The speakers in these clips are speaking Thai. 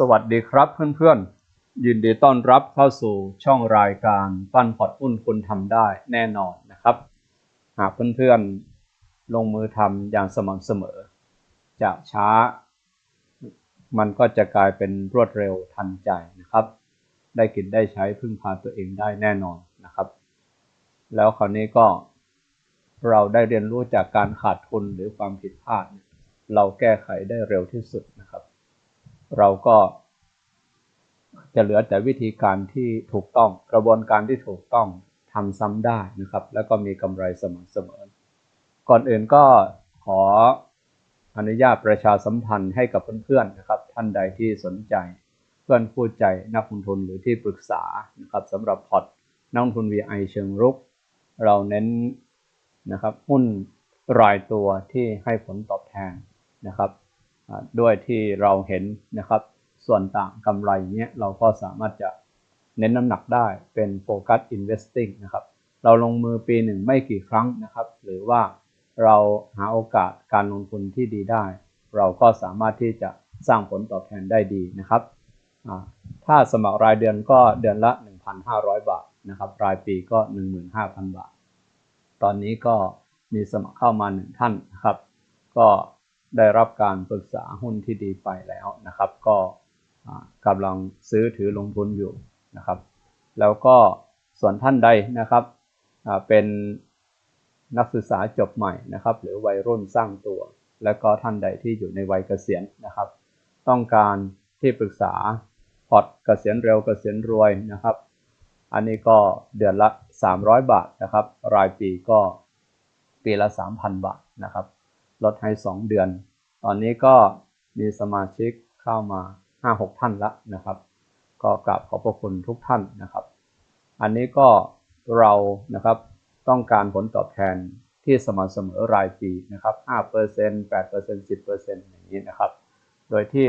สวัสดีครับเพื่อนๆ ยินดีต้อนรับเข้าสู่ช่องรายการปั้นพอร์ตหุ้นคุณทำได้แน่นอนนะครับ หากเพื่อนๆ ลงมือทำอย่างสม่ำเสมอ จะช้า มันก็จะกลายเป็นรวดเร็วทันใจนะครับ ได้กินได้ใช้พึ่งพาตัวเองได้แน่นอนนะครับ แล้วคราวนี้ก็เราได้เรียนรู้จากการขาดทุนหรือความผิดพลาด เราแก้ไขได้เร็วที่สุดนะครับ เราก็จะเหลือแต่วิธีการที่ถูกต้องกระบวนการที่ถูกต้องทำซ้ำได้นะครับ แล้วก็มีกำไรสม่ำเสมอ ก่อนอื่นก็ขออนุญาตประชาสัมพันธ์ให้กับเพื่อนๆนะครับ ท่านใดที่สนใจ เพื่อนผู้ใจนักลงทุนหรือที่ปรึกษานะครับสำหรับพอร์ตนักลงทุน VI เชิงรุก เราเน้นนะครับหุ้นรายตัวที่ให้ผลตอบแทนนะครับ ด้วยที่เราเห็นนะครับ ส่วนต่างกำไรเนี้ยเราก็สามารถจะเน้นน้ำหนักได้เป็นโฟกัส investing นะครับ เราลงมือปีหนึ่งไม่กี่ครั้งนะครับ หรือว่าเราหาโอกาสการลงทุนที่ดีได้ เราก็สามารถที่จะสร้างผลตอบแทนได้ดีนะครับ ถ้าสมัครรายเดือนก็เดือนละ 1,500 บาทนะครับ รายปีก็ 15,000 บาท ตอนนี้ก็มีสมัครเข้ามาหนึ่งท่านนะครับ ก็ ได้รับการปรึกษาหุ้นที่ดีไปแล้วนะครับ ก็กำลังซื้อถือลงทุนอยู่นะครับ แล้วก็ส่วนท่านใดนะครับเป็นนักศึกษาจบใหม่นะครับ หรือวัยรุ่นสร้างตัว แล้วก็ท่านใดที่อยู่ในวัยเกษียณนะครับ ต้องการที่ปรึกษาพอร์ตเกษียณเร็วเกษียณรวยนะครับ อันนี้ก็เดือนละ 300 บาทนะครับ รายปีก็ปีละ 3,000 บาทนะครับ ลดให้ 2 เดือน ตอนนี้ก็มีสมาชิกเข้ามา 5-6 ท่านละนะครับ ก็กราบขอบพระคุณทุกท่านนะครับ อันนี้ก็เรานะครับต้องการผลตอบแทนที่สม่ำเสมอรายปีนะครับ 5% 8% 10%อย่างนี้นะครับ โดยที่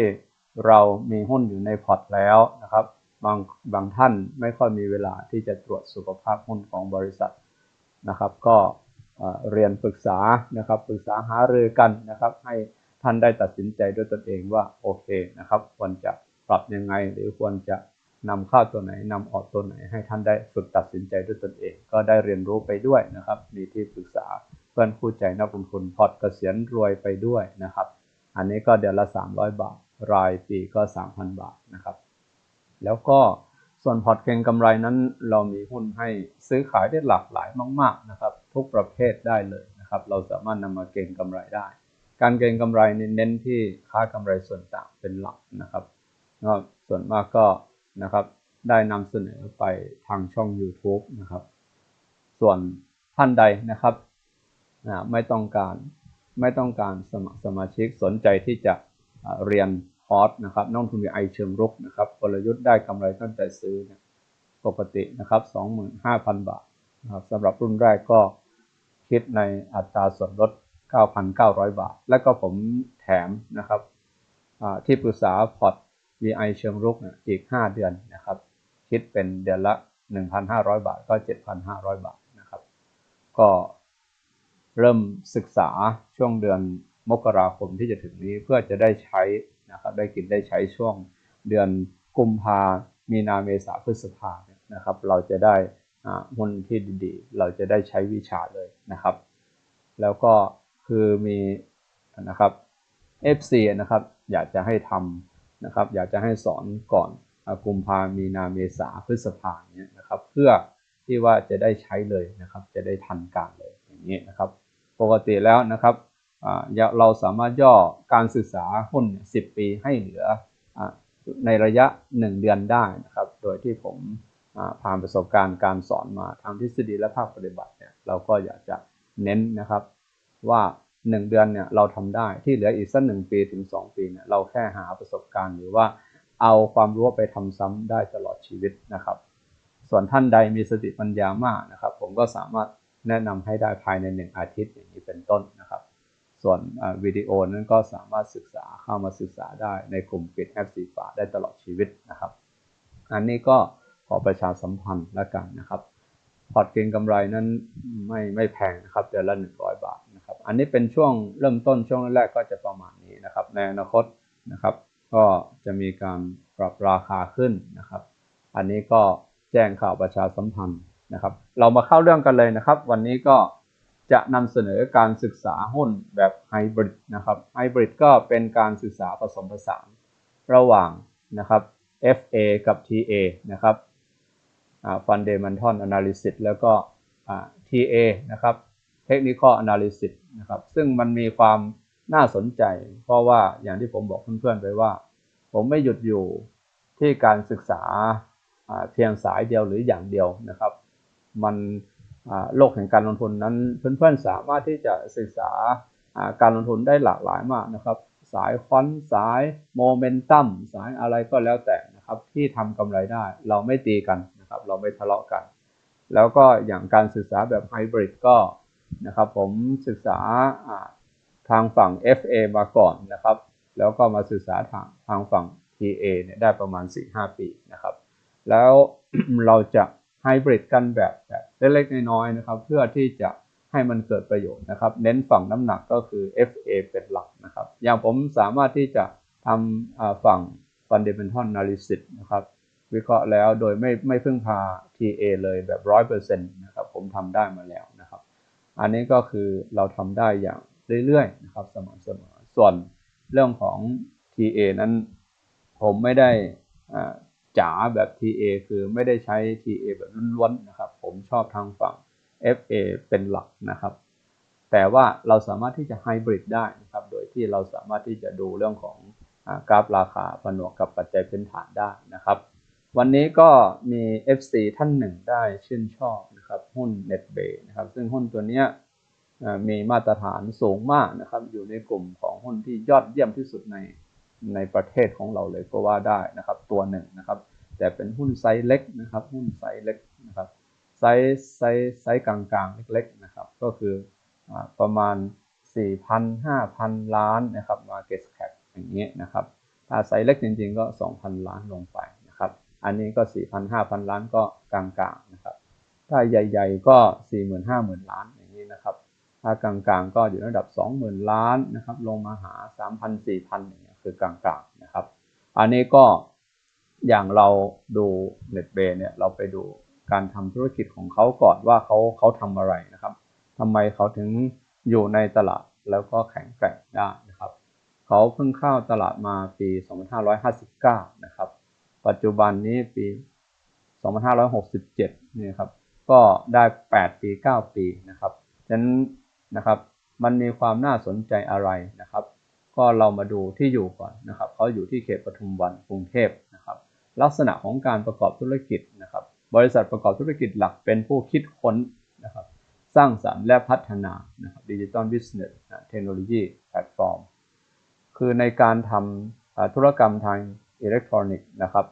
เรามีหุ้นอยู่ในพอร์ตแล้วนะครับ บางบางท่านไม่ค่อยมีเวลาที่จะตรวจสุขภาพหุ้นของบริษัทนะครับ ก็ เรียนปรึกษานะครับปรึกษาหารือกันนะครับ ให้ท่านได้ตัดสินใจด้วยตนเองว่าโอเคนะครับ ควรจะปรับยังไง หรือควรจะนำเข้าตัวไหนนำออกตัวไหน ให้ท่านได้ฝึกตัดสินใจด้วยตนเอง ก็ได้เรียนรู้ไปด้วยนะครับ มีที่ปรึกษาเพื่อนคู่ใจนักลงทุนพอร์ตเกษียณรวยไปด้วยนะครับ อันนี้ก็เดือนละ 300 บาท รายปีก็ 3,000 บาทนะครับ แล้วก็ ส่วนพอร์ตเก็งกำไรนั้นเรามีหุ้นให้ซื้อขายได้หลากหลายมาก ๆนะครับ ทุกประเภทได้เลยนะครับ เราสามารถนำมาเก็งกำไรได้ การเก็งกำไรเน้นที่ค่ากำไรส่วนต่างเป็นหลักนะครับส่วนมากก็นะครับได้นำเสนอไปทางช่อง YouTube นะครับ ส่วนท่านใดนะครับไม่ต้องการไม่ต้องการสมัครสมาชิกสนใจที่จะเรียน คอร์สนะครับน้องทุนวีไอเชิงรุกนะครับกลยุทธ์ได้กำไรตั้งแต่ซื้อเนี่ยปกตินะครับ25,000 บาทนะครับสำหรับรุ่นแรกก็คิดในอัตราส่วนลด 9,900 บาท และก็ผมแถมนะครับที่ปรึกษาพอร์ต VI เชิงรุกนี่ยอีก 5 เดือนนะครับคิดเป็นเดือนละ 1,500 บาทก็ 7,500 บาทนะครับก็เริ่มศึกษาช่วงเดือนมกราคมที่จะถึงนี้เพื่อจะได้ใช้ นะครับได้กินได้ใช้ช่วงเดือนกุมภามีนาเมษาพฤษภาเนี่ยนะครับ เราจะได้หุ้นที่ดีๆ เราจะได้ใช้วิชาเลยนะครับ แล้วก็คือมีนะครับ FC นะครับอยากจะให้ทำนะครับ อยากจะให้สอนก่อนกุมภามีนาเมษาพฤษภาเนี่ยนะครับ เพื่อที่ว่าจะได้ใช้เลยนะครับ จะได้ทันการเลยอย่างนี้นะครับ ปกติแล้วนะครับ เราสามารถย่อการศึกษาหุ้น 10 ปีให้เหลืออในระยะ 1 เดือนได้นะครับ โดยที่ผมผ่านประสบการณ์การสอนมาทางทฤษฎีและภาคปฏิบัติเนี่ยเราก็อยากจะเน้นนะครับว่า 1 เดือนเนี่ยเราทำได้ที่เหลืออีกสักหนึ่งปีถึง 2 ปีเนี่ยเราแค่หาประสบการณ์หรือว่าเอาความรู้ไปทำซ้ำได้ตลอดชีวิตนะครับ ส่วนท่านใดมีสติปัญญามากนะครับ ผมก็สามารถแนะนำให้ได้ภายใน 1 อาทิตย์อย่างนี้เป็นต้น ส่วนวิดีโอนั้นก็สามารถศึกษาเข้ามาศึกษาได้ในกลุ่มปิดแอปสีฟ้าได้ตลอดชีวิตนะครับ อันนี้ก็ขอประชาสัมพันธ์ล้วกันนะครับพอร์ตเก็งกำไรนั้นไม่ไม่แพงนะครับเดือนละ 100 บาทนะครับ อันนี้เป็นช่วงเริ่มต้นช่วงแรกๆก็จะประมาณนี้นะครับ ในอนาคตนะครับ ก็จะมีการปรับราคาขึ้นนะครับ อันนี้ก็แจ้งข่าวประชาสัมพันธ์นะครับ เรามาเข้าเรื่องกันเลยนะครับ วันนี้ก็ จะนำเสนอการศึกษาหุ้นแบบไฮบริดนะครับไฮบริดก็เป็นการศึกษาผสมผสานระหว่างนะครับ FA กับ TA นะครับ Fundamental Analysis แล้วก็ TA นะครับ Technical Analysis นะครับ ซึ่งมันมีความน่าสนใจ เพราะว่าอย่างที่ผมบอกเพื่อนๆไปว่า ผมไม่หยุดอยู่ที่การศึกษาเพียงสายเดียวหรืออย่างเดียวนะครับ มัน โลกแห่งการลงทุนนั้นเพื่อนๆสามารถที่จะศึกษาการลงทุนได้หลากหลายมากนะครับ สายคอนสายโมเมนตัมสายอะไรก็แล้วแต่นะครับที่ทำกำไรได้เราไม่ตีกันนะครับเราไม่ทะเลาะกัน แล้วก็อย่างการศึกษาแบบไฮบริดก็นะครับผมศึกษาทางฝั่ง FA มาก่อนนะครับ แล้วก็มาศึกษาทางทางฝั่ง TA เนี่ยได้ประมาณ 4-5 ปีนะครับ แล้วเราจะ ฮบริดกันแบบแบบเล็กๆน้อยๆนะครับ เพื่อที่จะให้มันเกิดประโยชน์นะครับ เน้นฝั่งน้ำหนักก็คือ FA เป็นหลักนะครับ อย่างผมสามารถที่จะทำฝั่ง Fundamental Analysis นะครับ วิเคราะห์แล้วโดยไม่ไม่พึ่งพา TA เลยแบบ 100%นะครับ ผมทำได้มาแล้วนะครับ อันนี้ก็คือเราทำได้อย่างเรื่อยๆนะครับสม่ำเสมอส่วนเรื่องของ TA นั้นผมไม่ได้ จ๋าแบบ TA คือไม่ได้ใช้ TA แบบล้วนๆนะครับ ผมชอบทางฝั่ง FA เป็นหลักนะครับ แต่ว่าเราสามารถที่จะไฮบริดได้นะครับ โดยที่เราสามารถที่จะดูเรื่องของกราฟราคาผนวกกับปัจจัยพื้นฐานได้นะครับ วันนี้ก็มี FC ท่านหนึ่งได้ชื่นชอบนะครับ หุ้น NetBay นะครับ ซึ่งหุ้นตัวนี้มีมาตรฐานสูงมากนะครับ อยู่ในกลุ่มของหุ้นที่ยอดเยี่ยมที่สุดใน ในประเทศของเราเลยก็ว่าได้นะครับตัวหนึ่งนะครับ แต่เป็นหุ้นไซส์เล็กนะครับ หุ้นไซส์เล็กนะครับไซส์ไซส์ไซส์กลางๆ เล็กๆนะครับ ก็คืออประมาณ 4,000 5,000 ล้านนะครับ market cap อย่างนี้ยนะครับ ถ้าไซส์เล็กจริงๆก็ 2,000 ล้านลงไปนะครับ อันนี้ก็ 4,000 5,000 ล้านก็กลางๆนะครับ ถ้าใหญ่ๆก็ 40,000 50,000 ล้านอย่างนี้นะครับ ถ้ากลางๆก็อยู่ระดับ 20,000 ล้านนะครับ ลงมาหา 3,000 4,000อย่าง คือกลางๆนะครับ อันนี้ก็อย่างเราดูเน็ตเบเนี่ยเราไปดูการทำธุรกิจของเขาก่อนว่าเขาเขาทำอะไรนะครับทำไมเขาถึงอยู่ในตลาดแล้วก็แข็งแกร่งได้นะครับ เขาเพิ่งเข้าตลาดมาปี 2559 นะครับ ปัจจุบันนี้ปี 2567 นี่ครับ ก็ได้ 8 ปี 9 ปีนะครับ ฉะนั้นนะครับ มันมีความน่าสนใจอะไรนะครับ ก็เรามาดูที่อยู่ก่อนนะครับเขาอยู่ที่เขตปทุมวันกรุงเทพนะครับลักษณะของการประกอบธุรกิจนะครับบริษัทประกอบธุรกิจหลักเป็นผู้คิดค้นนะครับสร้างสรรค์และพัฒนานะครับดิจิตอลบิสเนสเทคโนโลยีแพลตฟอร์มคือในการทำธุรกรรมทางอิเล็กทรอนิกส์นะครับ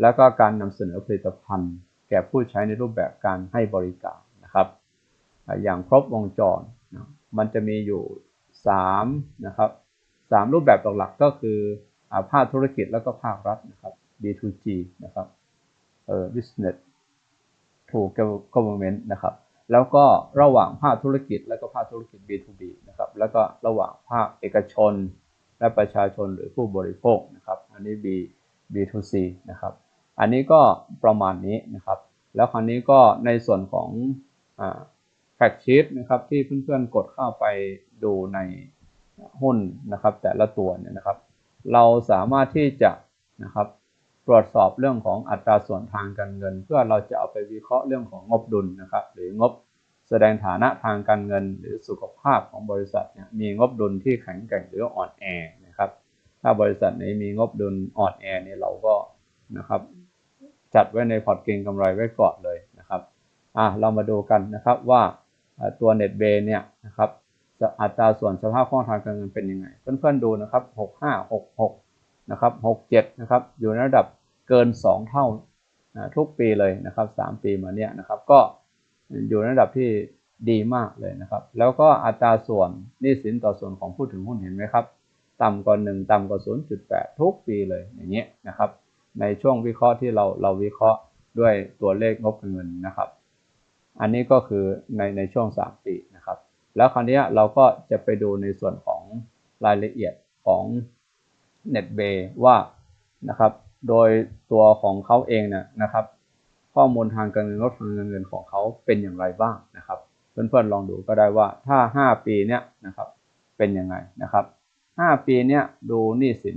แล้วก็การนำเสนอผลิตภัณฑ์ แก่ผู้ใช้ในรูปแบบการให้บริการนะครับอย่างครบวงจรนะมันจะมีอยู่3นะครับ 3 รูปแบบหลักๆก็คือภาคธุรกิจแล้วก็ภาครัฐนะครับ B2G นะครับเอ่อ business to government นะครับ แล้วก็ระหว่างภาคธุรกิจ แล้วก็ภาคธุรกิจ B2B นะครับ แล้วก็ระหว่างภาคเอกชน และประชาชนหรือผู้บริโภคนะครับ อันนี้ B B2C นะครับ อันนี้ก็ประมาณนี้นะครับ แล้วคราวนี้ก็ในส่วนของแฟกชีตนะครับที่เพื่อนๆกดเข้าไปดูใน หุ้นนะครับแต่ละตัวเนี่ยนะครับ เราสามารถที่จะนะครับตรวจสอบเรื่องของอัตราส่วนทางการเงิน เพื่อเราจะเอาไปวิเคราะห์เรื่องของงบดุลนะครับ หรืองบแสดงฐานะทางการเงิน หรือสุขภาพของบริษัทเนี่ยมีงบดุลที่แข็งแกร่งหรืออ่อนแอนะครับ ถ้าบริษัทไหนมีงบดุลอ่อนแอเนี่ยเราก็นะครับจัดไว้ในพอร์ตเก็งกำไรไว้ก่อนเลยนะครับอะเรามาดูกันนะครับว่าตัว NetBay เนี่ยนะครับ จะอัตราส่วนสภาพคล่องทางการเงินเป็นยังไง เพื่อนๆดูนะครับ 65 66 นะครับ 67 นะครับ อยู่ในระดับเกิน 2 เท่านะทุกปีเลยนะครับ 3 ปีมาเนี้ยนะครับ ก็อยู่ในระดับที่ดีมากเลยนะครับ แล้วก็อัตราส่วนหนี้สินต่อส่วนของผู้ถือหุ้นเห็นไหมครับ ต่ำกว่า 1 ต่ำกว่า 0.8 ทุกปีเลยอย่างเงี้ยนะครับ ในช่วงวิเคราะห์ที่เราเราวิเคราะห์ด้วยตัวเลขงบเงินนะครับ อันนี้ก็คือในในช่วง 3 ปี แล้วคราวนี้เราก็จะไปดูในส่วนของรายละเอียดของเน็ตเบย์ว่านะครับโดยตัวของเขาเองเนี่ยนะครับ ข้อมูลทางการเงินงบทางการเงินของเขาเป็นอย่างไรบ้างนะครับ เพื่อนๆลองดูก็ได้ว่าถ้า 5 ปีเนี้ยนะครับเป็นยังไงนะครับ 5 ปีเนี้ยดูหนี้สิน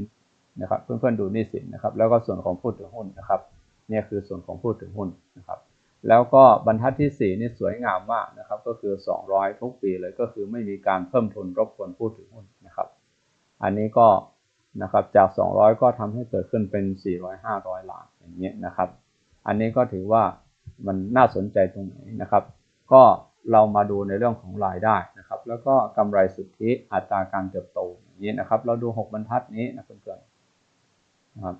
นะครับเพื่อนๆดูหนี้สินนะครับ แล้วก็ส่วนของผู้ถือหุ้นนะครับเนี่ยคือส่วนของผู้ถือหุ้นนะครับ แล้วก็บรรทัดที่ 4 นี่สวยงามมากนะครับ ก็คือ 200 ทุกปีเลยก็คือไม่มีการเพิ่มทุนรบกวนผู้ถือหุ้นนะครับ อันนี้ก็นะครับจาก 200 ก็ทำให้เกิดขึ้นเป็น 400 500 ล้านอย่างเงี้ยนะครับ อันนี้ก็ถือว่ามันน่าสนใจตรงไหนนะครับ ก็เรามาดูในเรื่องของรายได้นะครับ แล้วก็กำไรสุทธิอัตราการเติบโตอย่างนี้นะครับ เราดู 6 บรรทัดนี้นะเพื่อนๆนะครับ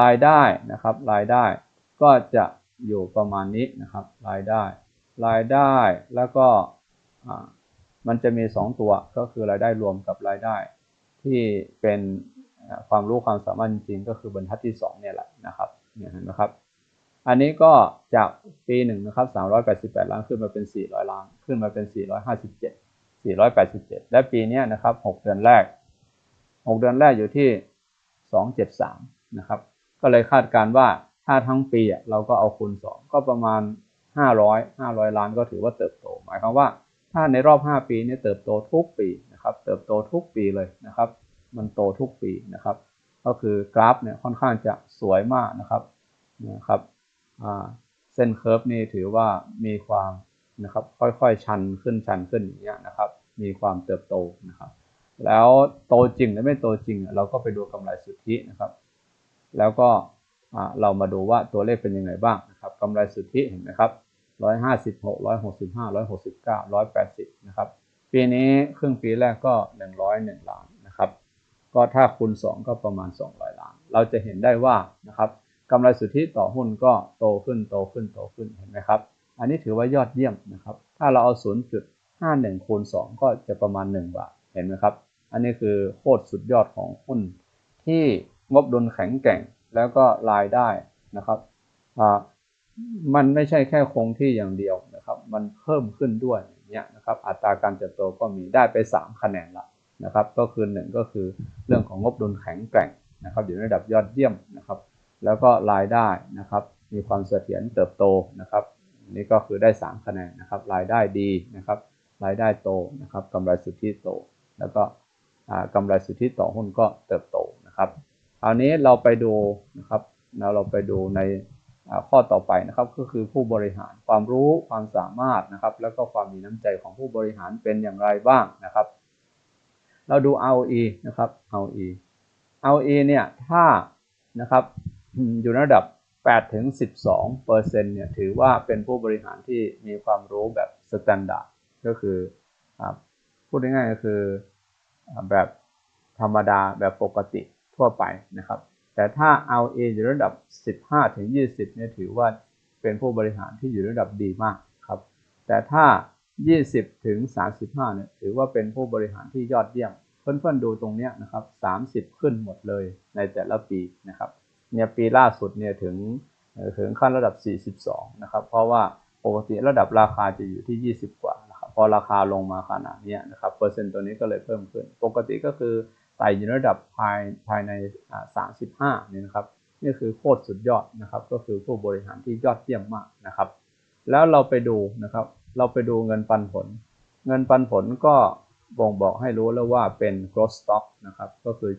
รายได้นะครับรายได้ก็จะ อยู่ประมาณนี้นะครับ รายได้ รายได้แล้วก็มันจะมี 2 ตัวก็คือรายได้รวมกับรายได้ ที่เป็นความรู้ความสามารถจริงๆก็คือบรรทัดที่2เนี่ยแหละนะครับเนี่ยนไหมครับ อันนี้ก็จากปีหนึ่งนะครับ388 ล้านขึ้นมาเป็น 400 ล้าน ขึ้นมาเป็น 457 487 และปีนี้นะครับ 6 เดือนแรก 6 เดือนแรกอยู่ที่ 273 นะครับ ก็เลยคาดการว่า ถ้าทั้งปีเราก็เอาคูณ 2 ก็ประมาณ 500 500 ล้านก็ถือว่าเติบโต หมายความว่าถ้าในรอบ 5 ปีนี้เติบโตทุกปีนะครับ เติบโตทุกปีเลยนะครับ มันโตทุกปีนะครับ ก็คือกราฟเนี่ยค่อนข้างจะสวยมากนะครับนะครับเส้นเคอร์ฟนี่ถือว่ามีความนะครับค่อยๆ ชันขึ้นชันขึ้นอย่างเงี้ยนะครับ มีความเติบโตนะครับ แล้วโตจริงหรือไม่โตจริงเราก็ไปดูกำไรสุทธินะครับ แล้วก็ เรามาดูว่าตัวเลขเป็นยังไงบ้างนะครับกำไรสุทธิเห็นไหมครับร้อยห้าสิบหกร้อยหกสิบห้าร้อยหกสิบเก้าร้อยแปดสิบนะครับปีนี้ครึ่งปีแรกก็หนึ่งร้อยหนึ่งล้านนะครับก็ถ้าคูณสองก็ประมาณสองร้อยล้าน เราจะเห็นได้ว่านะครับกำไรสุทธิต่อหุ้นก็โตขึ้นโตขึ้นโตขึ้นเห็นไหมครับ อันนี้ถือว่ายอดเยี่ยมนะครับ ถ้าเราเอา 0.51 คูณ 2 ก็จะประมาณ 1 บาท เห็นไหมครับ อันนี้คือโคตรสุดยอดของหุ้นที่งบดุลแข็งแกร่ง แล้วก็รายได้นะครับมันไม่ใช่แค่คงที่อย่างเดียวนะครับ มันเพิ่มขึ้นด้วยเงี้ยนะครับ อัตราการเติบโตก็มีได้ไป 3 คะแนนละนะครับ ก็คือ 1 ก็คือเรื่องของงบดุลแข็งแกร่งนะครับ อยู่ในระดับยอดเยี่ยมนะครับ แล้วก็รายได้นะครับ มีความเสถียรเติบโตนะครับ นี่ก็คือได้ 3 คะแนนนะครับ รายได้ดีนะครับ รายได้โตนะครับกำไรสุทธิโต แล้วก็กำไรสุทธิต่อหุ้นก็เติบโตนะครับ คราวนี้เราไปดูนะครับเราไปดูในข้อต่อไปนะครับก็คือผู้บริหารความรู้ความสามารถนะครับ แล้วก็ความมีน้ำใจของผู้บริหารเป็นอย่างไรบ้างนะครับ เราดู ROE นะครับ ROE ROE เนี่ยถ้านะครับอยู่ระดับ8ถึง12เปอร์เซ็นต์เนี่ยถือว่าเป็นผู้บริหารที่มีความรู้แบบสแตนดาร์ดก็คือพูดง่ายๆก็คือแบบธรรมดาแบบปกติ ทั่วไปนะครับ แต่ถ้าเอาเออยู่ระดับ 15 ถึง 20 เนี่ยถือว่าเป็นผู้บริหารที่อยู่ระดับดีมากครับ แต่ถ้า 20 ถึง 35 เนี่ยถือว่าเป็นผู้บริหารที่ยอดเยี่ยม เพื่อนๆดูตรงนี้นะครับ 30 ขึ้นหมดเลยในแต่ละปีนะครับเนี่ยปีล่าสุดเนี่ยถึงถึงขั้นระดับ 42 นะครับ เพราะว่าปกติระดับราคาจะอยู่ที่ 20 กว่านะครับ พอราคาลงมาขนาดนี้นะครับ เปอร์เซ็นต์ตัวนี้ก็เลยเพิ่มขึ้น ปกติก็คือ ไต่อยู่ระดับภายภายใน 35นี่นะครับนี่คือโคตรสุดยอดนะครับ ก็คือผู้บริหารที่ยอดเยี่ยมมากนะครับ แล้วเราไปดูนะครับ เราไปดูเงินปันผล เงินปันผลก็บ่งบอกให้รู้แล้วว่าเป็น growth stock นะครับ ก็คือ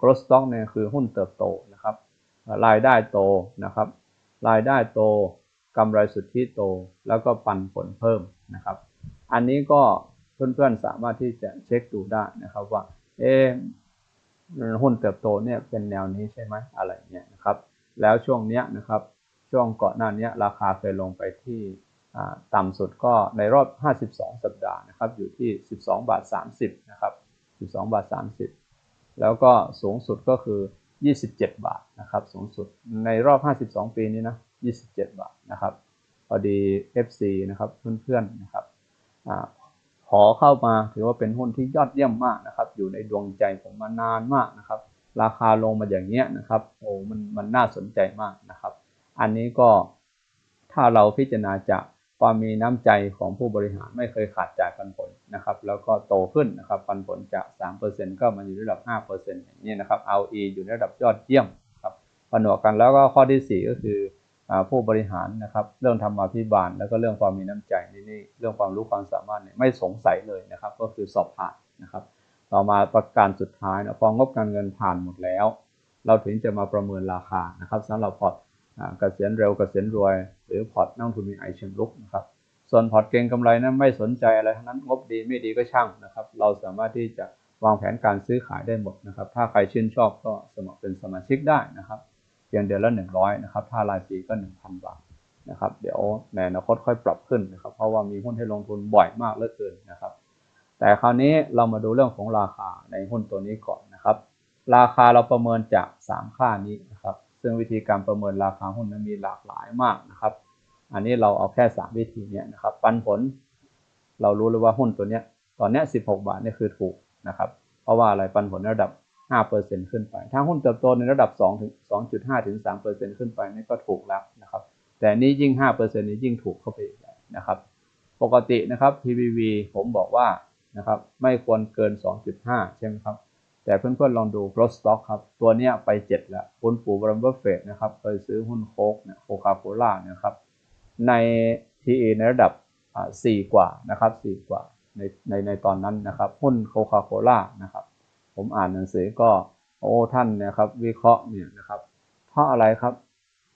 growth stock เนี่ยคือหุ้นเติบโตนะครับ รายได้โตนะครับ รายได้โตกำไรสุทธิโต แล้วก็ปันผลเพิ่มนะครับ อันนี้ก็เพื่อนๆสามารถที่จะเช็คดูได้นะครับว่า เอหุ้นเติบโตเนี่ยเป็นแนวนี้ใช่ไหมอะไรเนี่ยนะครับแล้วช่วงเนี้ยนะครับช่วงก่อนหน้านี้ราคาเคยลงไปที่ต่ำสุดก็ในรอบ 52 สัปดาห์นะครับอยู่ที่ 12 บาท 30 นะครับ 12 บาท 30 แล้วก็สูงสุดก็คือ 27 บาทนะครับสูงสุดในรอบ 52 ปีนี้นะ 27 บาทนะครับพอดี FC นะครับเพื่อนๆนะครับอ ขอเข้ามาถือว่าเป็นหุ้นที่ยอดเยี่ยมมากนะครับ อยู่ในดวงใจผมมานานมากนะครับ ราคาลงมาอย่างเงี้ยนะครับ โอ้มันมันน่าสนใจมากนะครับ อันนี้ก็ถ้าเราพิจารณาจากความมีน้ำใจของผู้บริหารไม่เคยขาดจ่ายปันผลนะครับ แล้วก็โตขึ้นนะครับ ปันผลจาก 3%ก็มาอยู่ระดับ 5%อย่างนี้นะครับ ROE อยู่ในระดับยอดเยี่ยมครับผนวกกันแล้วก็ข้อที่ 4 ก็คือ ผู้บริหารนะครับ เรื่องธรรมาภิบาล แล้วก็เรื่องความมีน้ำใจนี่นี่เรื่องความรู้ความสามารถเนี่ยไม่สงสัยเลยนะครับ ก็คือสอบผ่านนะครับ ต่อมาประการสุดท้ายนะพองบการเงินผ่านหมดแล้ว เราถึงจะมาประเมินราคานะครับสำหรับพอร์ตเกษียณเร็วเกษียณรวย หรือพอร์ตนักลงทุนมีไอเชิงลุกนะครับส่วนพอร์ตเก็งกำไรนั้นไม่สนใจอะไรทั้งนั้นงบดีไม่ดีก็ช่างนะครับ เราสามารถที่จะวางแผนการซื้อขายได้หมดนะครับ ถ้าใครชื่นชอบก็สมัครเป็นสมาชิกได้นะครับ พียงเดือนละ 100นะครับ ถ้ารายปีก็ 1,000 บาทนะครับ เดี๋ยวในอนาคตค่อยปรับขึ้นนะครับ เพราะว่ามีหุ้นให้ลงทุนบ่อยมากเหลือเกินนะครับ แต่คราวนี้เรามาดูเรื่องของราคาในหุ้นตัวนี้ก่อนนะครับ ราคาเราประเมินจาก 3 ค่านี้นะครับ ซึ่งวิธีการประเมินราคาหุ้นนั้นมีหลากหลายมากนะครับ อันนี้เราเอาแค่ 3 วิธีเนี้ยนะครับ ปันผล เรารู้เลยว่าหุ้นตัวเนี้ยตอนเนี้ย16 บาทนี่คือถูกนะครับ เพราะว่าอะไรปันผลระดับ 5%ขึ้นไป ถ้าหุ้นเติบโตในระดับ2ถึง2.5ถึง3%ขึ้นไปนี่ก็ถูกแล้วนะครับ แต่นี่ยิ่ง 5%นี่ยิ่งถูกเข้าไปอีกนะครับ ปกตินะครับ PBV ผมบอกว่านะครับไม่ควรเกิน 2.5 ใช่ไหมครับ แต่เพื่อนๆลองดู growth stock ครับ ตัวเนี้ยไป 7 แล้วคุณปู่บรัมเบอร์เฟดนะครับเคยซื้อหุ้นโค้กเนี่ยโคคาโคล่าเนี่ยครับ ใน PE ในระดับอ่า4กว่านะครับ 4 กว่าในในในตอนนั้นนะครับ หุ้นโคคาโคล่านะครับ ผมอ่านหนังสือก็โอ้ท่านเนะครับวิเคราะห์เนี่ยนะครับ เพราะอะไรครับ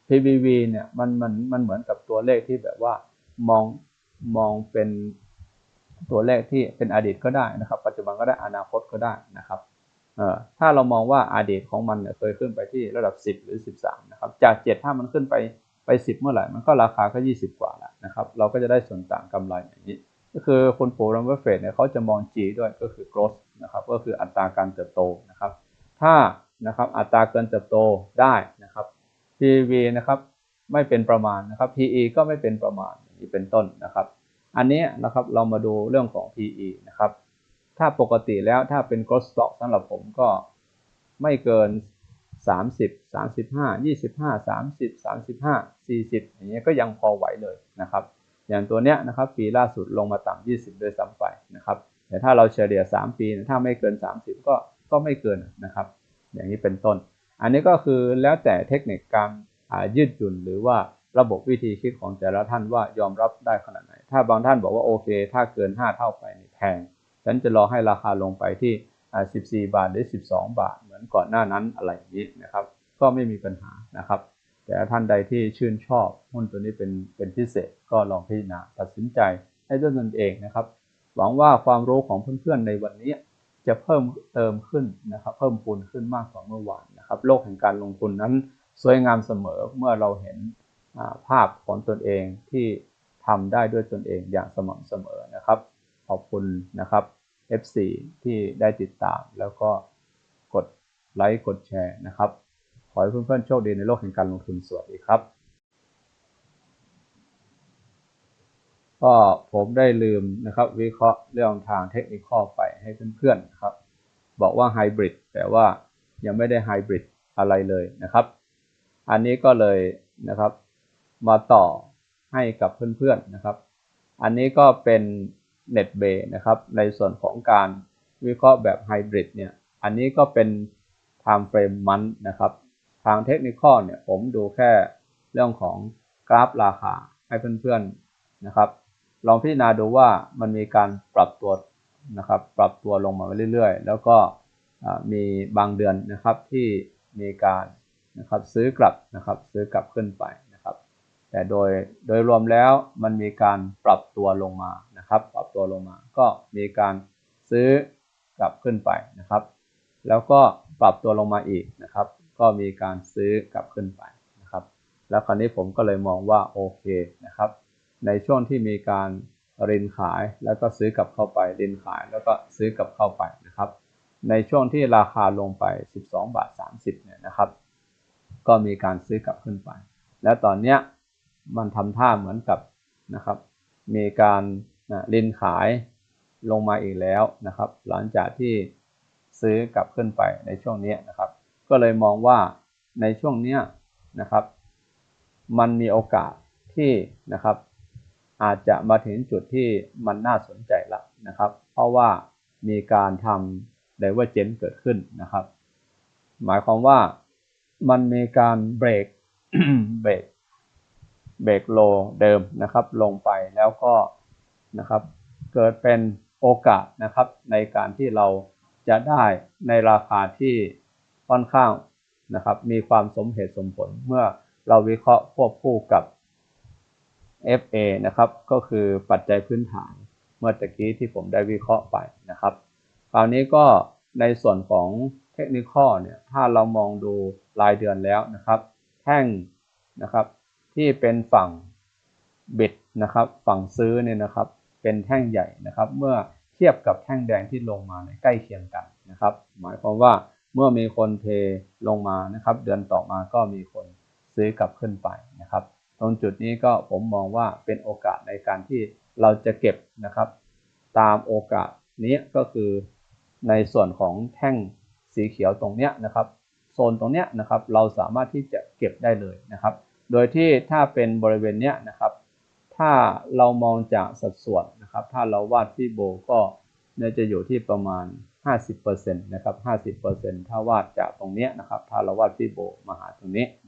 PBV เนี่ยมันมันมันเหมือนกับตัวเลขที่แบบว่ามองมองเป็นตัวเลขที่เป็นอดีตก็ได้นะครับ ปัจจุบันก็ได้อนาคตก็ได้นะครับเอ่อถ้าเรามองว่าอดีตของมันเนี่ยเคยขึ้นไปที่ระดับ 10 หรือ 13 นะครับ จาก 7 ถ้ามันขึ้นไปไป 10 เมื่อไหร่ มันก็ราคาก็ 20 กว่าแล้วนะครับ เราก็จะได้ส่วนต่างกำไรอย่างนี้ ก็คือคุณปู่รัมเบอร์เฟดเนี่ยเขาจะมอง G ด้วยก็คือ growth นะครับก็คืออัตราการเติบโตนะครับ ถ้านะครับอัตราเกินเติบโตได้นะครับ PV นะครับไม่เป็นประมาณนะครับ PE ก็ไม่เป็นประมาณอย่างนี้เป็นต้นนะครับ อันนี้นะครับเรามาดูเรื่องของ PE นะครับ ถ้าปกติแล้วถ้าเป็น growth stock สำหรับผมก็ไม่เกิน 30 35 25 30 35 40 อย่างเงี้ยก็ยังพอไหวเลยนะครับ อย่างตัวเนี้ยนะครับปีล่าสุดลงมาต่ำ20 ด้วยซ้ำไปนะครับ แต่ถ้าเราเฉลี่ย 3 ปีเนี่ยถ้าไม่เกิน 30 ก็ก็ไม่เกินนะครับ อย่างนี้เป็นต้น อันนี้ก็คือแล้วแต่เทคนิคการยืดหยุ่นหรือว่าระบบวิธีคิดของแต่ละท่านว่ายอมรับได้ขนาดไหน ถ้าบางท่านบอกว่าโอเค ถ้าเกิน 5 เท่าไปนี่แพง ฉันจะรอให้ราคาลงไปที่ 14 บาทหรือ 12 บาท เหมือนก่อนหน้านั้นอะไรอย่างนี้นะครับ ก็ไม่มีปัญหานะครับ แต่ท่านใดที่ชื่นชอบหุ้นตัวนี้เป็นเป็นพิเศษก็ลองพิจารณาตัดสินใจให้ด้วยตนเองนะครับ หวังว่าความรู้ของเพื่อนๆในวันนี้จะเพิ่มเติมขึ้นนะครับ เพิ่มพูนขึ้นมากกว่าเมื่อวานนะครับ โลกแห่งการลงทุนนั้นสวยงามเสมอเมื่อเราเห็นภาพของตนเองที่ทำได้ด้วยตนเองอย่างสม่ำเสมอนะครับ ขอบคุณนะครับ FC ที่ได้ติดตามแล้วก็กดไลค์กดแชร์นะครับ ขอให้เพื่อนๆโชคดีในโลกแห่งการลงทุนสวัสดีครับ ก็ผมได้ลืมนะครับ วิเคราะห์เรื่องทางเทคนิคไปให้เพื่อนๆนะครับ บอกว่าไฮบริดแต่ว่ายังไม่ได้ไฮบริดอะไรเลยนะครับ อันนี้ก็เลยนะครับ มาต่อให้กับเพื่อนๆนะครับ อันนี้ก็เป็นเน็ตเบนะครับ ในส่วนของการวิเคราะห์แบบไฮบริดเนี่ย อันนี้ก็เป็น time frame มันนะครับ ทางเทคนิคเนี่ยผมดูแค่เรื่องของกราฟราคาให้เพื่อนๆนะครับ ลองพิจารณาดูว่ามันมีการปรับตัวนะครับปรับตัวลงมาเรื่อยๆ แล้วก็มีบางเดือนนะครับที่มีการนะครับซื้อกลับนะครับซื้อกลับขึ้นไปนะครับ แต่โดยโดยรวมแล้วมันมีการปรับตัวลงมานะครับ ปรับตัวลงมา ก็มีการซื้อกลับขึ้นไปนะครับ แล้วก็ปรับตัวลงมาอีกนะครับ ก็มีการซื้อกลับขึ้นไปนะครับ แล้วคราวนี้ผมก็เลยมองว่าโอเคนะครับ ในช่วงที่มีการรินขายแล้วก็ซื้อกลับเข้าไปรินขายแล้วก็ซื้อกลับเข้าไปนะครับ ในช่วงที่ราคาลงไป 12 บาท 30เนี่ยนะครับ ก็มีการซื้อกลับขึ้นไป แล้วตอนเนี้ยมันทำท่าเหมือนกับนะครับ มีการนะรินขายลงมาอีกแล้วนะครับ หลังจากที่ซื้อกลับขึ้นไปในช่วงนี้นะครับ ก็เลยมองว่าในช่วงเนี้ยนะครับ มันมีโอกาสที่นะครับ อาจจะมาถึงจุดที่มันน่าสนใจละนะครับ เพราะว่ามีการทำ divergence เกิดขึ้นนะครับ หมายความว่ามันมีการเบรกเบรกเบรกโลเดิมนะครับ ลงไปแล้วก็นะครับ เกิดเป็นโอกาสนะครับ ในการที่เราจะได้ในราคาที่ค่อนข้างนะครับ มีความสมเหตุสมผลเมื่อเราวิเคราะห์ควบคู่กับ FA นะครับก็คือปัจจัยพื้นฐานเมื่อตะกี้ที่ผมได้วิเคราะห์ไปนะครับ คราวนี้ก็ในส่วนของเทคนิคเนี่ยถ้าเรามองดูรายเดือนแล้วนะครับ แท่งนะครับที่เป็นฝั่งบิดนะครับฝั่งซื้อเนี่ยนะครับ เป็นแท่งใหญ่นะครับ เมื่อเทียบกับแท่งแดงที่ลงมาในใกล้เคียงกันนะครับ หมายความว่าเมื่อมีคนเทลงมานะครับ เดือนต่อมาก็มีคนซื้อกลับขึ้นไปนะครับ ตรงจุดนี้ก็ผมมองว่าเป็นโอกาสในการที่เราจะเก็บนะครับ ตามโอกาสนี้ก็คือในส่วนของแท่งสีเขียวตรงเนี้ยนะครับโซนตรงเนี้ยนะครับเราสามารถที่จะเก็บได้เลยนะครับ โดยที่ถ้าเป็นบริเวณเนี้ยนะครับ ถ้าเรามองจากสัดส่วนนะครับ ถ้าเราวาดฟีโบก็เนี่ยจะอยู่ที่ประมาณ 50%นะครับ 50%ถ้าวาดจากตรงเนี้ยนะครับ ถ้าเราวาดฟีโบมาหาตรงนี้น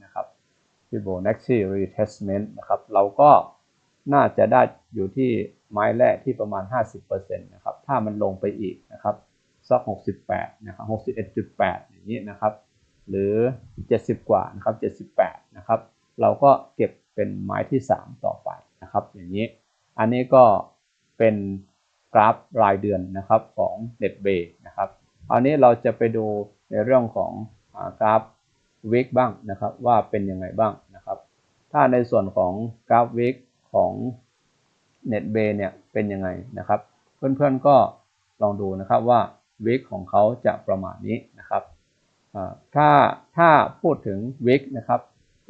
Fibonacci retracement นะครับ เราก็น่าจะได้อยู่ที่ไม้แรกที่ประมาณ 50%นะครับ ถ้ามันลงไปอีกนะครับสัก68 นะครับ 61.8 อย่างนี้นะครับ หรือ 70 กว่านะครับ 78 นะครับ เราก็เก็บเป็นไม้ที่ 3 ต่อไปนะครับ อย่างนี้ อันนี้ก็เป็นกราฟรายเดือนนะครับของ NetBay นะครับอันนี้เราจะไปดูในเรื่องของกราฟ วิกบ้างนะครับว่าเป็นยังไงบ้างนะครับ ถ้าในส่วนของกราฟวิกของ NetBay เนี่ยเป็นยังไงนะครับ เพื่อนๆก็ลองดูนะครับว่าวิกของเขาจะประมาณนี้นะครับถ้าถ้าพูดถึงวิกนะครับ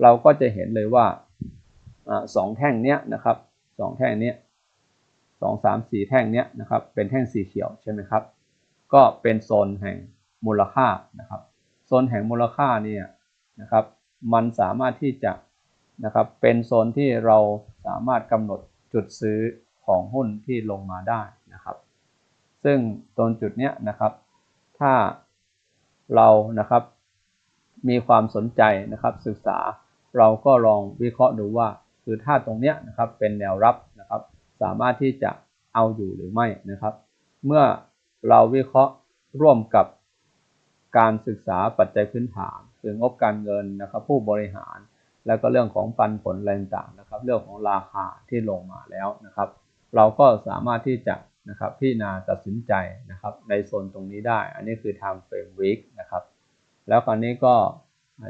เราก็จะเห็นเลยว่าสองแท่งเนี้ยนะครับสองแท่งเนี้ยสองสามสี่แท่งเนี้ยนะครับเป็นแท่งสีเขียวใช่ไหมครับ ก็เป็นโซนแห่งมูลค่านะครับ โซนแห่งมูลค่าเนี่ย นะครับ มันสามารถที่จะนะครับเป็นโซนที่เราสามารถกำหนดจุดซื้อของหุ้นที่ลงมาได้นะครับ ซึ่งตรงจุดเนี้ยนะครับ ถ้าเรานะครับมีความสนใจนะครับศึกษาเราก็ลองวิเคราะห์ดูว่า คือถ้าตรงเนี้ยนะครับเป็นแนวรับนะครับ สามารถที่จะเอาอยู่หรือไม่นะครับ เมื่อเราวิเคราะห์ร่วมกับการศึกษาปัจจัยพื้นฐาน คืองบการเงินนะครับผู้บริหาร แล้วก็เรื่องของปันผลแรงต่างนะครับ เรื่องของราคาที่ลงมาแล้วนะครับ เราก็สามารถที่จะนะครับพิจารณาตัดสินใจนะครับในโซนตรงนี้ได้ อันนี้คือ time frame week นะครับแล้วคราวนี้ก็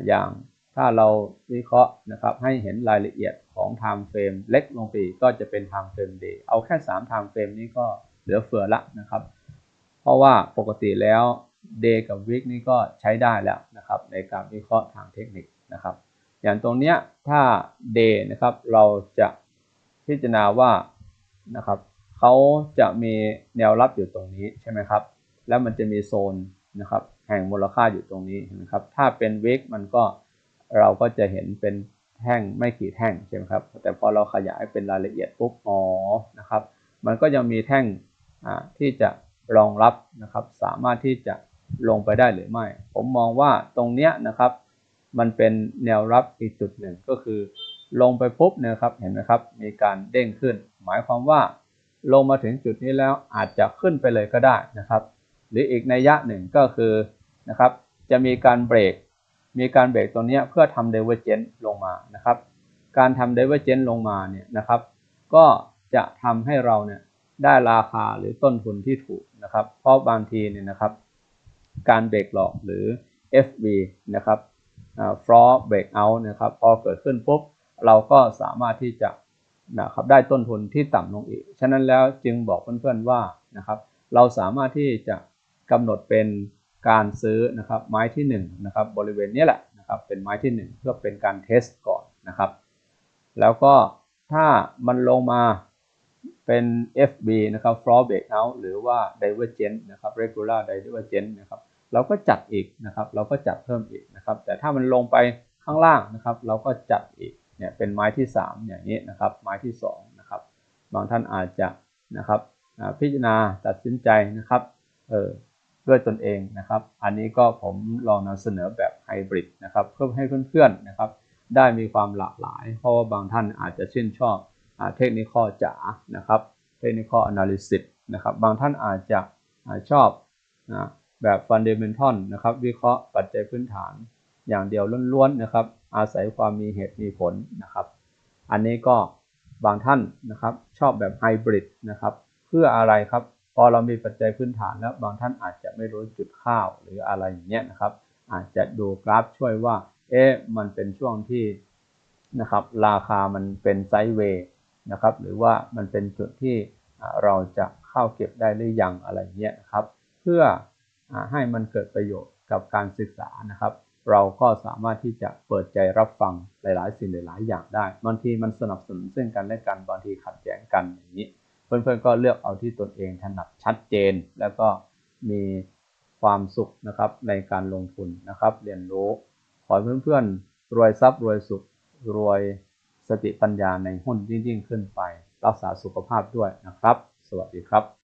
อย่างถ้าเราวิเคราะห์นะครับให้เห็นรายละเอียดของ time frame เล็กลงไปก็จะเป็น time frame day เอาแค่ 3 time frame นี้ก็เหลือเฟือละนะครับ เพราะว่าปกติแล้ว day กับ week นี่ก็ใช้ได้แล้วนะครับในการวิเคราะห์ทางเทคนิคนะครับ อย่างตรงเนี้ยถ้า day นะครับเราจะพิจารณาว่านะครับเขาจะมีแนวรับอยู่ตรงนี้ใช่ไหมครับ แล้วมันจะมีโซนนะครับแห่งมูลค่าอยู่ตรงนี้เห็นไหมครับถ้าเป็นเวกมันก็เราก็จะเห็นเป็นแท่งไม่กี่แท่งใช่ไหมครับ แต่พอเราขยายเป็นรายละเอียดปุ๊บอ๋อนะครับ มันก็ยังมีแท่งที่จะรองรับนะครับ สามารถที่จะ ลงไปได้หรือไม่ ผมมองว่าตรงเนี้ยนะครับ มันเป็นแนวรับอีกจุดหนึ่งก็คือ ลงไปปุ๊บเนะครับเห็นไหมครับ มีการเด้งขึ้น หมายความว่า ลงมาถึงจุดนี้แล้วอาจจะขึ้นไปเลยก็ได้นะครับ หรืออีกในยะหนึ่งก็คือนะครับจะมีการเบรก มีการเบรกตรงนี้เพื่อทำเดเวอร์เจนลงมานะครับ การทำเดเวอร์เจนลงมาเนี่ยนะครับ ก็จะทำให้เราเนี่ยได้ราคาหรือต้นทุนที่ถูกนะครับ เพราะบางทีเนี่ยนะครับ การเบรกหลอกหรือ FB นะครับ floor break out นะครับพอเกิดขึ้นปุ๊บ เราก็สามารถที่จะนะครับได้ต้นทุนที่ต่ำลงอีก ฉะนั้นแล้วจึงบอกเพื่อนๆว่านะครับเราสามารถที่จะกำหนดเป็นการซื้อนะครับไม้ที่1นะครับบริเวณนี้แหละนะครับเป็นไม้ที่ 1 เพื่อเป็นการเทสก่อนนะครับ แล้วก็ถ้ามันลงมา เป็น FB นะครับ floor breakout หรือว่า divergent นะครับ regular divergent นะครับเราก็จัดอีกนะครับ เราก็จัดเพิ่มอีกนะครับ แต่ถ้ามันลงไปข้างล่างนะครับ เราก็จัดอีกเนี่ยเป็นไม้ที่ 3 อย่างนี้นะครับ ไม้ที่2นะครับบางท่านอาจจะนะครับพิจารณาตัดสินใจนะครับเออด้วยตนเองนะครับ อันนี้ก็ผมลองนำเสนอแบบไฮบริดนะครับเพื่อให้เพื่อนๆนะครับ ได้มีความหลากหลาย เพราะว่าบางท่านอาจจะชื่นชอบ เทคนิคจ๋านะครับเทคนิคอนาลิซิสนะครับบางท่านอาจจะอชอบนะแบบฟันเดเมนทัลนะครับวิเคราะห์ปัจจัยพื้นฐานอย่างเดียวล้วนๆนะครับ อาศัยความมีเหตุมีผลนะครับ อันนี้ก็บางท่านนะครับชอบแบบไฮบริดนะครับเพื่ออะไรครับพอเรามีปัจจัยพื้นฐานแล้วบางท่านอาจจะไม่รู้จุดข้าวหรืออะไรอย่างเงี้ยนะครับ อาจจะดูกราฟช่วยว่าเอ๊ะมันเป็นช่วงที่นะครับราคามันเป็นไซด์เวย์ นะครับหรือว่ามันเป็นจุดที่เราจะเข้าเก็บได้หรือยังอะไรเงี้ยนะครับ เพื่ออให้มันเกิดประโยชน์กับการศึกษานะครับ เราก็สามารถที่จะเปิดใจรับฟังหลาย ๆ สิ่งหลาย ๆ อย่างได้บางทีมันสนับสนุนซึ่งกันและกันบางทีขัดแย้งกันอย่างนี้ เพื่อน ๆ ก็เลือกเอาที่ตนเองถนัดชัดเจน แล้วก็มีความสุขนะครับในการลงทุนนะครับ เรียนรู้ขอเพื่อนๆรวยทรัพย์รวยสุขรวย สติปัญญาในหุ้นยิ่งขึ้นไป รักษาสุขภาพด้วยนะครับ สวัสดีครับ